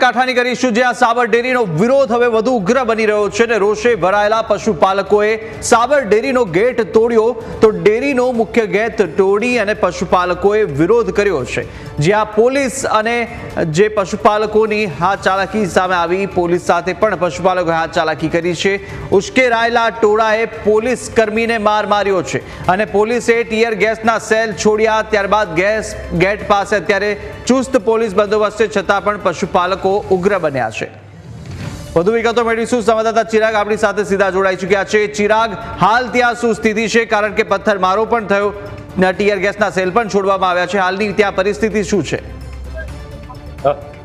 સાબરકાંઠાની કરીશું જ્યાં સાબર ડેરીનો વિરોધ હવે વધુ ઉગ્ર બની રહ્યો છે અને રોષે ભરાયેલા પશુપાલકોએ સાબર ડેરીનો ગેટ તોડ્યો. તો ડેરીનો મુખ્ય ગેટ તોડી અને પશુપાલકોએ વિરોધ કર્યો છે. જ્યાં પોલીસ અને જે પશુપાલકોની હાથ ચાલાકી સામે આવી, પોલીસ સાથે પણ પશુપાલકોએ હાથ ચાલાકી કરી છે. ઉશ્કેરાયેલા ટોળાએ પોલીસ કર્મીને માર માર્યો છે અને પોલીસે ટીયર ગેસના સેલ છોડ્યા. ત્યારબાદ ગેસ ગેટ પાસે અત્યારે ચુસ્ત પોલીસ બંદોબસ્ત છતાં પણ પશુપાલકો ઉગ્ર બન્યા છે. વધુ વિગતો મેળવીશું. સંવાદદાતા ચિરાગ આપણી સાથે સીધા જોડાઈ ચૂક્યા છે. ચિરાગ, હાલ ત્યાં શું સ્થિતિ છે? કારણ કે પથ્થરમારો પણ થયો ટીયર ગેસના સેલ પણ છોડવામાં આવ્યા છે. હાલની ત્યાં પરિસ્થિતિ શું છે?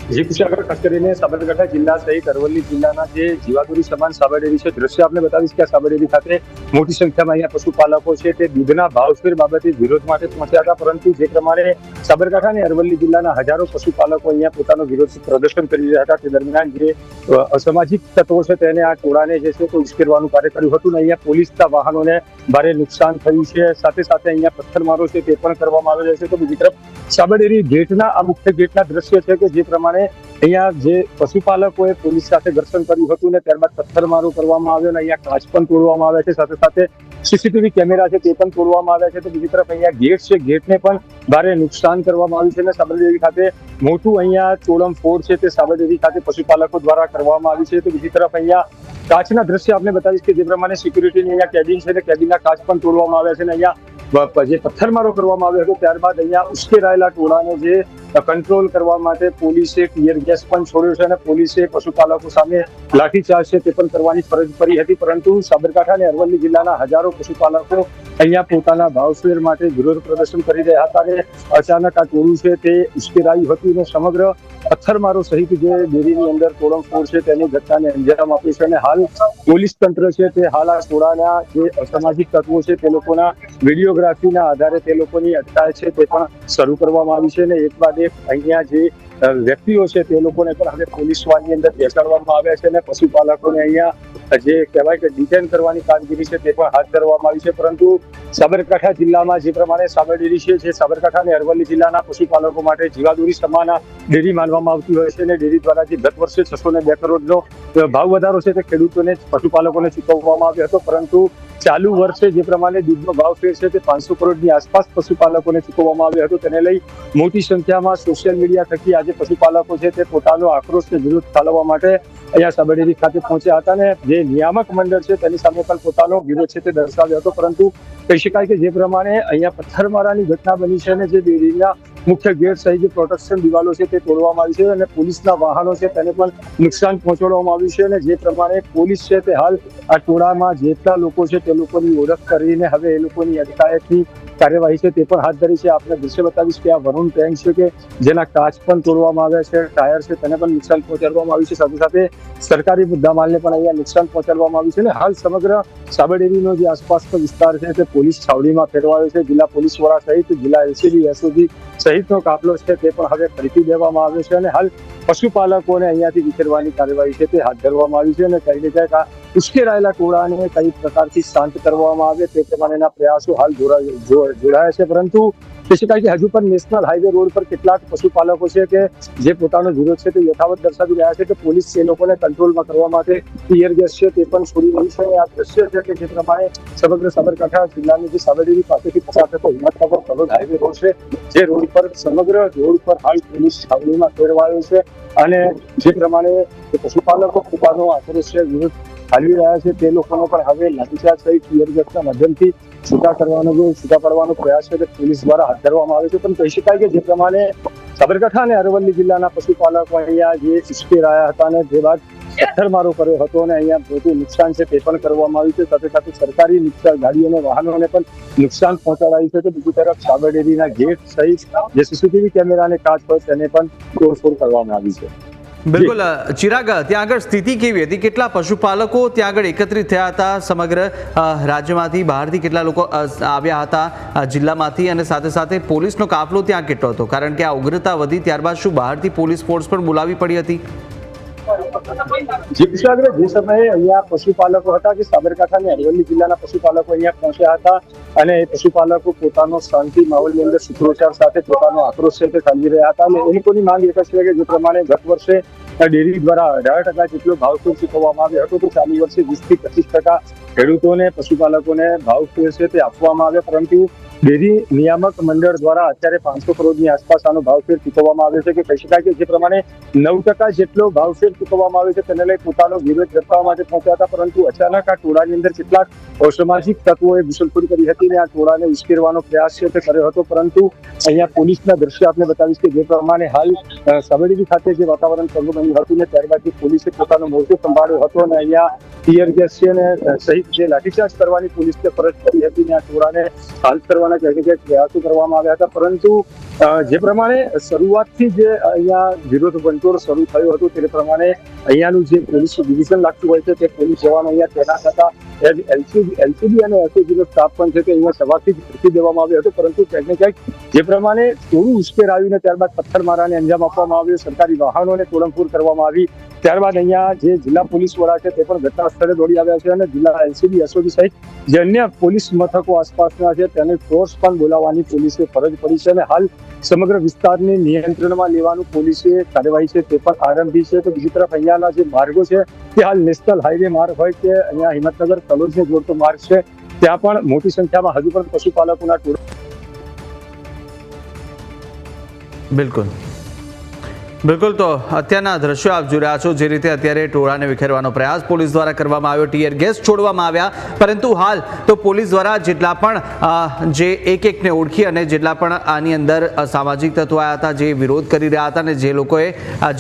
જી કુશાગર ખાસ કરીને સાબરકાંઠા જિલ્લા સહિત અરવલ્લી જિલ્લાના જે જીવાદોરી સમાન સાબરડેરી છે, દ્રશ્ય આપણે બતાવીશ કે આ સાબરડેરી ખાતે મોટી સંખ્યામાં અહીંયા પશુપાલકો છે તે દૂધના ભાવફેર બાબતે વિરોધ માટે પહોંચ્યા હતા, પરંતુ જે પ્રમાણે સાબરકાંઠા અને અરવલ્લી જિલ્લાના હજારો પશુપાલકો અહીંયા પોતાનો વિરોધ પ્રદર્શન કરી રહ્યા હતા, તે દરમિયાન જે અસામાજિક તત્વો છે તેને આ ટોળાને જે છે તે ઉશ્કેરવાનું કાર્ય કર્યું હતું અને અહીંયા પોલીસના વાહનોને ભારે નુકસાન થયું છે, સાથે સાથે અહીંયા પથ્થરમારો છે તે પણ કરવામાં આવેલો છે. તો બીજી તરફ સાબરડેરી ગેટના, આ મુખ્ય ગેટના દ્રશ્ય છે કે જે પ્રમાણે અહીંયા જે પશુપાલકોએ પોલીસ સાથે ઘર્ષણ કર્યું હતું ને ત્યારબાદ પથ્થરમારો કરવામાં આવ્યો અને અહીંયા કાચ પણ તોડવામાં આવ્યા છે. સાથે સાથે સીસીટીવી કેમેરા છે તે પણ તોડવામાં આવ્યા છે. તો બીજી તરફ અહીંયા ગેટ છે. ગેટને પણ ભારે નુકસાન કરવામાં આવ્યું છે અને સાબરદેવી ખાતે મોટું અહીંયા તોડમફોડ છે તે સાબરદેવી ખાતે પશુપાલકો દ્વારા કરવામાં આવ્યું છે. તો બીજી તરફ અહીંયા કાચના દ્રશ્ય આપણે બતાવીશ કે જે પ્રમાણે સિક્યુરિટીની અહીંયા કેબિન છે ને કેબિનના કાચ પણ તોડવામાં આવ્યા છે અને અહીંયા જે પથ્થરમારો કરવામાં આવ્યો હતો, ત્યારબાદ અહીંયા ઉશ્કેરાયેલા ટોળાને જે કંટ્રોલ કરવા માટે પોલીસે ટીયર ગેસ પણ છોડ્યો છે અને પોલીસે પશુપાલકો સામે લાઠીચાર્જ છે તે પણ કરવાની ફરજ પડી હતી. પરંતુ સાબરકાંઠા અને અરવલ્લી જિલ્લાના હજારો પશુપાલકો અહીંયા પોતાના ભાવફેર માટે વિરોધ પ્રદર્શન કરી રહ્યા હતા અને અચાનક આ ટોળું છે તે ઉશ્કેરાયું હતું અને સમગ્ર પથ્થરમારો સહિત જે ડેરીની અંદર તોડમફોડ છે તેની ઘટનાને અંજામ આપ્યું છે અને હાલ પોલીસ તંત્ર છે તે હાલ આ ટોળાના જે અસામાજિક તત્વો છે તે લોકોના વિડીયોગ્રાફીના આધારે તે લોકોની અટકાય છે તે પણ શરૂ કરવામાં આવી છે અને એક બાદ એક અહીંયા જે વ્યક્તિઓ છે તે લોકોને પણ હવે પોલીસ વાનની અંદર બેસાડવામાં આવ્યા છે અને પશુપાલકોને અહીંયા જે કહેવાય કે ડિટેન કરવાની કામગીરી છે તે પણ હાથ ધરવામાં આવી છે. પરંતુ સાબરકાંઠા જિલ્લામાં જે પ્રમાણે સાબરડેરી છે, જે સાબરકાંઠા અને અરવલ્લી જિલ્લાના પશુપાલકો માટે જીવાદોરી સમાન ડેરી માનવામાં આવતી હોય છે અને ડેરી દ્વારા જે ગત વર્ષે છસો ને બે કરોડનો ભાવ વધારો છે તે ખેડૂતોને, પશુપાલકોને ચૂકવવામાં આવ્યો હતો. પરંતુ ચાલુ વર્ષે જે પ્રમાણે દૂધનો ભાવ ફેર છે તે પાંચસો કરોડની આસપાસ પશુપાલકોને ચૂકવવામાં આવ્યો હતો. તેને લઈ મોટી સંખ્યામાં સોશિયલ મીડિયા થકી આજે પશુપાલકો છે તે પોતાનો આક્રોશ કે વિરોધ ઠાલવવા માટે અહીંયા સાબરડેરી ખાતે પહોંચ્યા હતા અને જે નિયામક મંડળ છે તેની સામે પણ પોતાનો વિરોધ છે તે દર્શાવ્યો હતો. પરંતુ કહી શકાય કે જે પ્રમાણે અહીંયા પથ્થરમારાની ઘટના બની છે અને જે ડેરીના મુખ્ય ગેટ સહિત જે પ્રોટેક્શન દિવાલો છે તે તોડવામાં આવી છે અને પોલીસના વાહનો છે તેને પણ નુકસાન પહોંચાડવામાં આવ્યું છે અને જે પ્રમાણે પોલીસ છે તે હાલ આ ટોળામાં જેટલા લોકો છે તે લોકોની ઓળખ કરીને હવે એ લોકોની અટકાયતની કાર્યવાહી છે તે પણ હાથ ધરી છે. આપણે દ્રશ્ય બતાવીશ કે આ વરુણ ટેન્ક છે કે જેના કાચ પણ તોડવામાં આવ્યા છે, ટાયર છે, તેને પણ નુકસાન પહોંચાડવામાં આવ્યું છે. સાથે સાથે સરકારી મુદ્દામાલને પણ અહીંયા નુકસાન પહોંચાડવામાં આવ્યું છે અને હાલ સમગ્ર સાબરડેરીનો જે આસપાસનો વિસ્તાર છે તે પોલીસ છાવણીમાં ફેરવાયો છે. જિલ્લા પોલીસ વડા સહિત જિલ્લા એલસીબી એસઓજી સહિતનો કાફલો છે તે પણ હવે ફરીથી દેવામાં આવ્યો છે અને હાલ પશુપાલકોને અહીંયાથી વિખેરવાની કાર્યવાહી છે તે હાથ ધરવામાં આવી છે અને કઈ ને આ ઉશ્કેરાયેલા ટોળાને કઈ પ્રકારથી શાંત કરવામાં આવે તે પ્રમાણેના પ્રયાસો હાલ જોડા- જોડાયા છે. પરંતુ કહી શકાય કે હજુ પણ નેશનલ હાઈવે રોડ પર કેટલાક પશુપાલકો છે કે જે પોતાનો વિરોધ છે તે યથાવત દર્શાવી રહ્યા છે કે પોલીસ એ લોકોને કંટ્રોલમાં કરવા માટે ટીયર ગેસ છે તે પણ છોડી રહી છે. આ દ્રશ્ય છે કે જે પ્રમાણે સમગ્ર સાબરકાંઠા જિલ્લાની જે સાબરડેરી પાસેથી પસાર થતો હિંમતનગર કલોલ હાઈવે રોડ છે, જે રોડ પર સમગ્ર રોડ પર હાલ પોલીસ છાવણીમાં ફેરવાયો છે અને જે પ્રમાણે પશુપાલકો પોતાનો આક્રોશ છે, વિરોધ ઠાલવી રહ્યા છે તે લોકોનો પણ હવે લાઠીચાર્જ સહિત ટીયરગેસના માધ્યમથી છૂટા કરવાનો છૂટા પાડવાનો પ્રયાસ છે તે પોલીસ દ્વારા હાથ ધરવામાં આવે છે. પણ કહી શકાય કે જે પ્રમાણે સાબરકાંઠા અને અરવલ્લી જિલ્લાના પશુપાલકો અહીંયા જે રહ્યા હતા અને જે બાદ પથ્થરમારો કર્યો હતો અને અહીંયા મોટું નુકસાન છે તે પણ કરવામાં આવ્યું છે. સાથે સાથે સરકારી નુકસાન ગાડીઓ અને વાહનોને પણ નુકસાન પહોંચાડાયું છે. તો બીજી તરફ સાબરડેરીના ગેટ સહિત જે સીસીટીવી કેમેરા અને કાચ હોય તેને પણ તોડફોડ કરવામાં આવી છે. બિલકુલ ચિરાગ, ત્યાં આગળ સ્થિતિ કેવી હતી? કેટલા પશુપાલકો ત્યાં આગળ એકત્રિત થયા હતા સમગ્ર રાજ્યમાંથી? બહારથી કેટલા લોકો આવ્યા હતા જિલ્લામાંથી? અને સાથે સાથે પોલીસનો કાફલો ત્યાં કેટલો હતો? કારણ કે આ ઉગ્રતા વધી, ત્યારબાદ શું બહારથી પોલીસ ફોર્સ પણ બોલાવી પડી હતી? જે કૃષ્ણાગ્રહ જે સમયે અહીંયા પશુપાલકો હતા કે સાબરકાંઠા અને અરવલ્લી જિલ્લાના પશુપાલકો અહીંયા પહોંચ્યા હતા અને એ પશુપાલકો પોતાનો શાંતિ માહોલની અંદર સૂત્રોચ્ચાર સાથે પોતાનો આક્રોશ છે તે સમજી રહ્યા હતા. અને એ લોકોની માંગ એક જ છે કે જે પ્રમાણે ગત વર્ષે ડેરી દ્વારા અઢાર ટકા જેટલો ભાવફેર ચૂકવવામાં આવ્યો હતો, તો ચાલુ વર્ષે વીસથી પચીસ ટકા ખેડૂતોને, પશુપાલકોને ભાવફેર છે તે આપવામાં આવ્યો. પરંતુ ડેરી નિયામક મંડળ દ્વારા અત્યારે પાંચસો કરોડની આસપાસ આનો ભાવફેર ચૂકવવામાં આવ્યો છે કે કહી શકાય કે જે પ્રમાણે નવ ટકા જેટલો ભાવફેર ચૂકવવામાં આવ્યો છે તેને લઈ પોતાનો વિરોધ દર્શાવવા માટે પહોંચ્યા હતા, પરંતુ અચાનક આ ટોળાની અંદર કેટલાક અસામાજિક તત્વોએ ઘૂસણખોરી કરી હતી અને આ ટોળાને ઉશ્કેરવાનો પ્રયાસ છે તે કર્યો હતો, પરંતુ અહીંયા પોલીસના દ્રશ્ય આપને બતાવીશ કે જે પ્રમાણે હાલ સાબરડી ખાતે જે વાતાવરણ સર્વ બન્યું હતું ને ત્યારબાદ પોલીસે પોતાનો મોરચો સંભાળ્યો હતો અને અહીંયા ટીયર ગેસ છે ને સહિત જે લાઠીચાર્જ કરવાની પોલીસને ફરજ પડી હતી ને આ ટોળાને હાલ કરવાના ક્યાંક ક્યાંક પ્રયાસો કરવામાં આવ્યા હતા. પરંતુ જે પ્રમાણે શરૂઆતથી જે અહીંયા વિરોધ વંટોળ શરૂ થયો હતો, તે પ્રમાણે અહીંયાનું જે પોલીસ ડિવિઝન લાગતું હોય છે, તે પોલીસ જવાનો અહીંયા તૈનાત હતા. એલસીબી એલસીબી અને એસઓજી નો સ્ટાફ પણ છે કે અહીંયા સવારથી જ ભરતી દેવામાં આવ્યો હતો, પરંતુ ક્યાંક ક્યાંક જે પ્રમાણે થોડું ઉશ્કેરાયું ને ત્યારબાદ પથ્થરમારાને અંજામ આપવામાં આવ્યો, સરકારી વાહનોને તોડમફોડ કરવામાં આવી, ત્યારબાદ અહીંયા જે જિલ્લા પોલીસ વડા છે તે પણ ઘટના સ્થળે દોડી આવ્યા છે અને જિલ્લા એલસીબી એસઓજી સહિત જે અન્ય પોલીસ મથકો આસપાસના છે તેને ફોર્સ પણ બોલાવવાની પોલીસે ફરજ પડી છે અને હાલ સમગ્ર વિસ્તારને નિયંત્રણમાં લેવાનું પોલીસે કાર્યવાહી છે, તે પણ આરંભી છે. તો બીજી તરફ અહીંયાના જે માર્ગો છે, તે હાલ નેશનલ હાઈવે માર્ગ હોય કે અહીંયા હિંમતનગર તલોદને જોડતો માર્ગ છે, ત્યાં પણ મોટી સંખ્યામાં હજુ પણ પશુપાલકોના ટોળા બિલકુલ. બિલકુલ, તો અત્યારના દ્રશ્યો આપ જોઈ રહ્યા છો, જે રીતે અત્યારે ટોળાને વિખેરવાનો પ્રયાસ પોલીસ દ્વારા કરવામાં આવ્યો. ટીયર ગેસ છોડવામાં આવ્યા, પરંતુ હાલ તો પોલીસ દ્વારા જેટલા પણ જે એક એકને ઓળખી અને જેટલા પણ આની અંદર સામાજિક તત્વો આવ્યા હતા, જે વિરોધ કરી રહ્યા હતા અને જે લોકોએ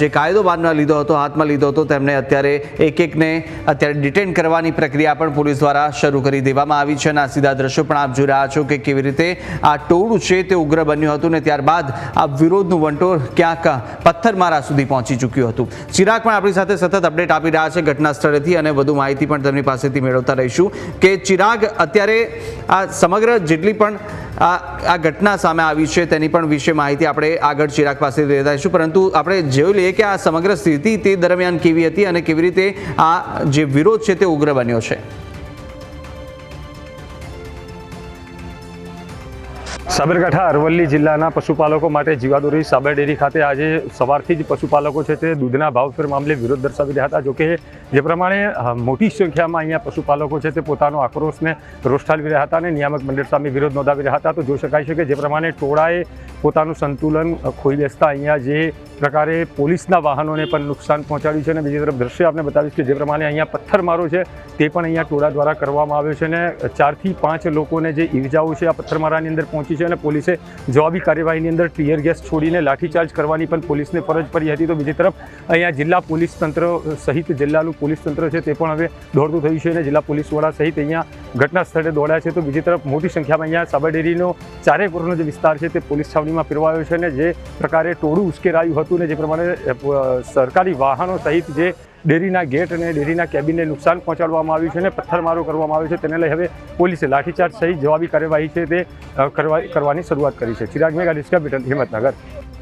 જે કાયદો બાંધવા લીધો હતો, હાથમાં લીધો હતો, તેમને અત્યારે એક એકને અત્યારે ડિટેન કરવાની પ્રક્રિયા પણ પોલીસ દ્વારા શરૂ કરી દેવામાં આવી છે. અને આ સીધા દ્રશ્યો પણ આપ જોઈ રહ્યા છો કે કેવી રીતે આ ટોળું છે તે ઉગ્ર બન્યું હતું ને ત્યારબાદ આ વિરોધનું વંટોળ ક્યાંક પથ્થરમારા સુધી પહોંચી ચૂક્યું હતું. ચિરાગ પણ આપણી સાથે સતત અપડેટ આપી રહ્યા છે ઘટના સ્થળેથી અને વધુ માહિતી પણ તેમની પાસેથી મેળવતા રહીશું કે ચિરાગ અત્યારે આ સમગ્ર જેટલી પણ આ આ ઘટના સામે આવી છે તેની પણ વિશે માહિતી આપણે આગળ ચિરાગ પાસેથી લેતા રહીશું પરંતુ આપણે જોઈ લઈએ કે આ સમગ્ર સ્થિતિ તે દરમિયાન કેવી હતી અને કેવી રીતે આ જે વિરોધ છે તે ઉગ્ર બન્યો છે. સાબરકાંઠા, અરવલ્લી જિલ્લાના પશુપાલકો માટે જીવાદોરી સાબર ડેરી ખાતે આજે સવારથી જ પશુપાલકો છે તે દૂધના ભાવફેર મામલે વિરોધ દર્શાવી રહ્યા હતા. જોકે જે પ્રમાણે મોટી સંખ્યામાં અહીંયા પશુપાલકો છે તે પોતાનો આક્રોશને રોષ ઠાલવી રહ્યા હતા અને નિયામક મંડળ સામે વિરોધ નોંધાવી રહ્યા હતા. તો જોઈ શકાય છે કે જે પ્રમાણે ટોળાએ પોતાનું સંતુલન ખોઈ બેસતા અહીંયા જે પ્રકારે પોલીસના વાહનોને પણ નુકસાન પહોંચાડ્યું છે અને બીજી તરફ દ્રશ્ય આપણે બતાવીશ કે જે પ્રમાણે અહીંયા પથ્થરમારો છે તે પણ અહીંયા ટોળા દ્વારા કરવામાં આવ્યો છે અને ચારથી પાંચ લોકોને જે ઈજાઓ છે આ પથ્થરમારાની અંદર પહોંચી છે અને પોલીસે જવાબી કાર્યવાહીની અંદર ટીયર ગેસ છોડીને લાઠીચાર્જ કરવાની પણ પોલીસને ફરજ પડી હતી. તો બીજી તરફ અહીંયા જિલ્લા પોલીસ તંત્ર સહિત જિલ્લાનું પોલીસ તંત્ર છે તે પણ હવે દોડતું થયું છે અને જિલ્લા પોલીસ વડા સહિત અહીંયા ઘટના સ્થળે દોડ્યા છે. તો બીજી તરફ મોટી સંખ્યામાં અહીંયા સાબરડેરીનો ચારેપુરનો જે વિસ્તાર છે તે પોલીસ છાવણીમાં પીરવાયો છે ને જે પ્રકારે ટોળું ઉશ્કેરાયું હતું ને જે પ્રમાણે સરકારી વાહનો સહિત જે ડેરીના ગેટ અને ડેરીના કેબિનને નુકસાન પહોંચાડવામાં આવ્યું છે અને પથ્થરમારો કરવામાં આવ્યો છે, તેને લઈ હવે પોલીસે લાઠીચાર્જ સહિત જવાબી કાર્યવાહી છે તે કરવા, કરવાની શરૂઆત કરી છે. Chirag mega distribution Himmatnagar.